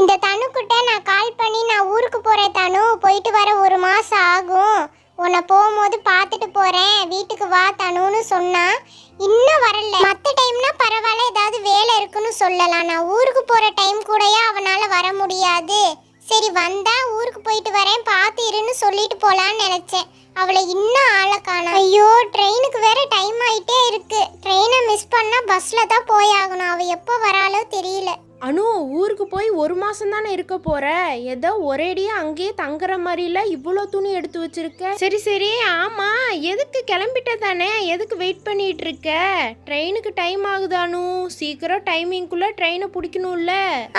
இந்த தனுக்கிட்ட நான் கால் பண்ணி நான் ஊருக்கு போகிறேன் தனு. போயிட்டு வர ஒரு மாதம் ஆகும். உன்னை போகும்போது பார்த்துட்டு போகிறேன் வீட்டுக்கு வா தனுன்னு சொன்னால் இன்னும் வரல. மற்ற டைம்னா பரவாயில்ல ஏதாவது வேலை இருக்குன்னு சொல்லலாம். நான் ஊருக்கு போகிற டைம் கூடயே அவனால் வர முடியாது. சரி வந்தா ஊருக்கு போயிட்டு வரேன். பார்த்து இருன்னு சொல்லிட்டு போகலான்னு நினச்சேன். அவளை இன்னும் ஆளை காணும். ஐயோ ட்ரெயினுக்கு வேற டைம் ஆகிட்டே இருக்கு. ட்ரெயினை மிஸ் பண்ணால் பஸ்ஸில் தான் போயாகணும் அவள் எப்போ வராளோ தெரியல. அனு ஊருக்கு போய் ஒரு மாசம் தானே இருக்க போற? ஏதோ ஒரேடியா அங்கேயே தங்குற மாதிரில இவ்வளோ துணி எடுத்து வச்சிருக்க? சரி சரி. ஆமா. எதுக்கு கிளம்பிட்ட தானே? எதுக்கு வெயிட் பண்ணிட்டு இருக்க? ட்ரெயினுக்கு டைம் ஆகுது அனு. சீக்கிரம் டைமிங்குள்ள ட்ரெயினை பிடிக்கணும்ல.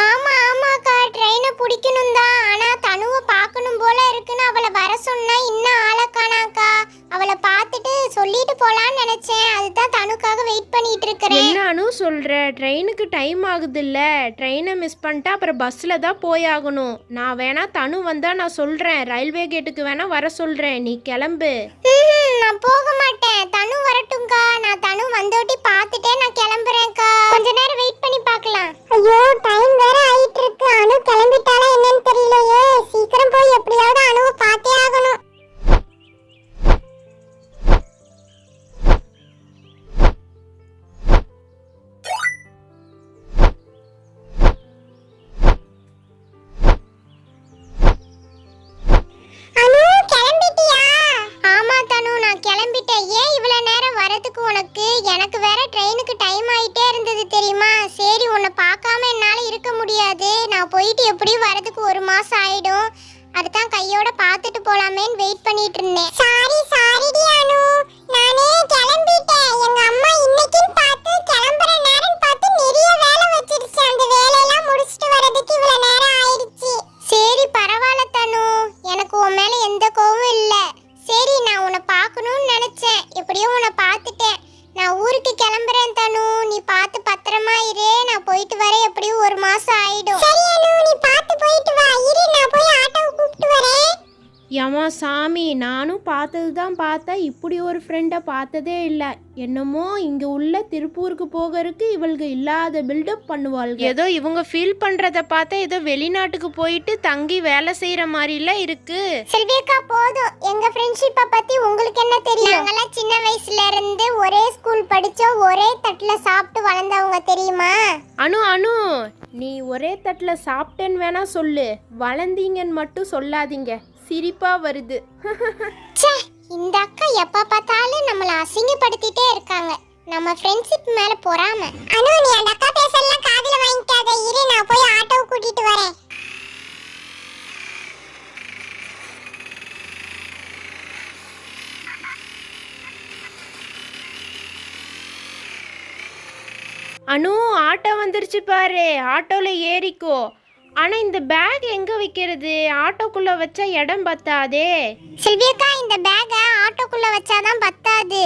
ஆமா ஆமாக்கா. ட்ரெயினை பிடிக்கணும் தான். ஆனா தனுவை பார்க்கணும் போல இருக்குன்னு அவளை வர சொன்னா இன்னும் ஆளக்கானாக்கா பார்த்துட்டு சொல்லிட்டு போலான்னு நினைச்சேன். அதுதான் தனுக்காக வெயிட் பண்ணிட்டு இருக்கிறேன். என்ன அனு சொல்ற? ட்ரெயினுக்கு டைம் ஆகுதுல்ல. ட்ரெயினை மிஸ் பண்ணிட்டா அப்புறம் பஸ்ல தான் போய் ஆகணும். நான் வேணா தனு வந்தா நான் சொல்றேன். ரயில்வே கேட்டுக்கு வேணா வர சொல்றேன். நீ கிளம்பு. நான் போக மாட்டேன். தனு வரட்டும்க்கா. நான் தனு வந்தோட்டி பார்த்துட்டே நான் கிளம்புறேன்க்கா. கொஞ்ச நேரம் வெயிட் பண்ணி ஏன் இவ்வளோ நேரம் வரதுக்கு உனக்கு? எனக்கு வேற ட்ரெயினுக்கு டைம் ஆயிட்டே இருந்தது தெரியுமா? சரி உன்னை பார்க்காம என்னால் இருக்க முடியாது. நான் போயிட்டு எப்படியும் வரதுக்கு ஒரு மாதம் ஆகிடும் அதுதான் கையோட பார்த்துட்டு போகலாமேன்னு வெயிட் பண்ணிட்டு இருந்தேன். சாரி சாரிடி அனு. ஏமா சாமி நானும் பார்த்தது தான் பார்த்தேன். இப்படி ஒரு ஃப்ரெண்டை பார்த்ததே இல்லை. என்னமோ இங்கே உள்ள திருப்பூருக்கு போகிறதுக்கு இவளுக்கு இல்லாத பில்டப் பண்ணுவாள்க ஏதோ இவங்க ஃபீல் பண்ணுறத பார்த்தா ஏதோ வெளிநாட்டுக்கு போயிட்டு தங்கி வேலை செய்கிற மாதிரிலாம் இருக்கு. செல்வியக்கா போதும். எங்க ஃப்ரெண்ட்ஷிப்பை பத்தி உங்களுக்கு என்ன தெரியும்? நாங்கெல்லாம் சின்ன வயசுல இருந்து ஒரே ஸ்கூல் படிச்சோம். ஒரே தட்டுல சாப்பிட்டு வளர்ந்தவங்க தெரியுமா? அனு அனு நீ ஒரே தட்டில் சாப்பிட்டேன்னு வேணா சொல்லு. வளர்ந்தீங்கன்னு மட்டும் சொல்லாதீங்க. சிரிப்பாக வருது. இந்த அக்கா எப்ப பார்த்தாலும் நம்மள அசிங்கப்படுத்திட்டே இருக்காங்க. நம்ம ஃப்ரெண்ட்ஷிப் மேல பொறாம. அனு நீ அந்த அக்கா பேசலாம் காதுல வாங்கிக்காத. இரு நான் போய் ஆட்டோ கூட்டிட்டு வரேன். அனு ஆட்டோ வந்துருச்சு பாரு. ஆட்டோவில் ஏறிக்கோ. ஆனால் இந்த பேக் எங்கே வைக்கிறது? ஆட்டோக்குள்ளே வச்சா இடம் பத்தாதே. செல்வியக்கா இந்த பேக்க ஆட்டோக்குள்ள வச்சாதான் பத்தாது.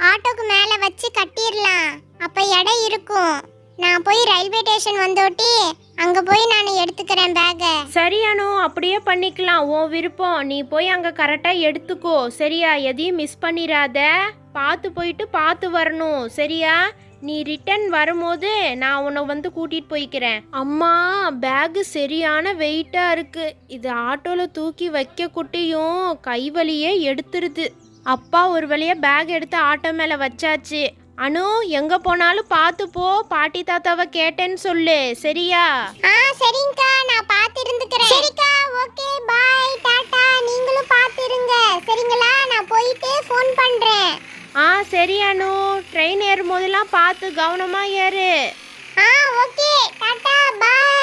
ஆட்டோக்கு மேல வச்சு கட்டிடலாம். அப்ப இடம் இருக்கும். நான் போய் ரயில்வே ஸ்டேஷன் வந்தோட்டி அங்க போய் நான் எடுத்துக்கிறேன் பேக்க சரி அனு அப்படியே பண்ணிக்கலாம். உன் விருப்பம். நீ போய் அங்கே கரெக்டாக எடுத்துக்கோ. சரியா? எதையும் மிஸ் பண்ணிடாத பார்த்து போயிட்டு பார்த்து வரணும். சரியா? நீ ரிட்டர்ன் வரும்போது நான் உன்னை வந்து கூட்டிகிட்டு போய்க்கிறேன். அம்மா பேகு சரியான வெயிட்டாக இருக்கு. இது ஆட்டோவில் தூக்கி வைக்க குட்டியும் கைவலியே எடுத்துருது. அப்பா ஒரு வழியாக பேக் எடுத்து ஆட்டோ மேலே வச்சாச்சு. அனு எங்கே போனாலும் பார்த்து போ. பாட்டி தாத்தாவை கேட்டேன்னு சொல்லு. சரியா? ஆ சரிங்கக்கா. நான் பார்த்து இருந்துக்கிறேன். சரிக்கா. சரி அனு. ட்ரெயின் ஏறும்போதெல்லாம் பார்த்து கவனமாக ஏறு. ஆ ஓகே டாடா பாய்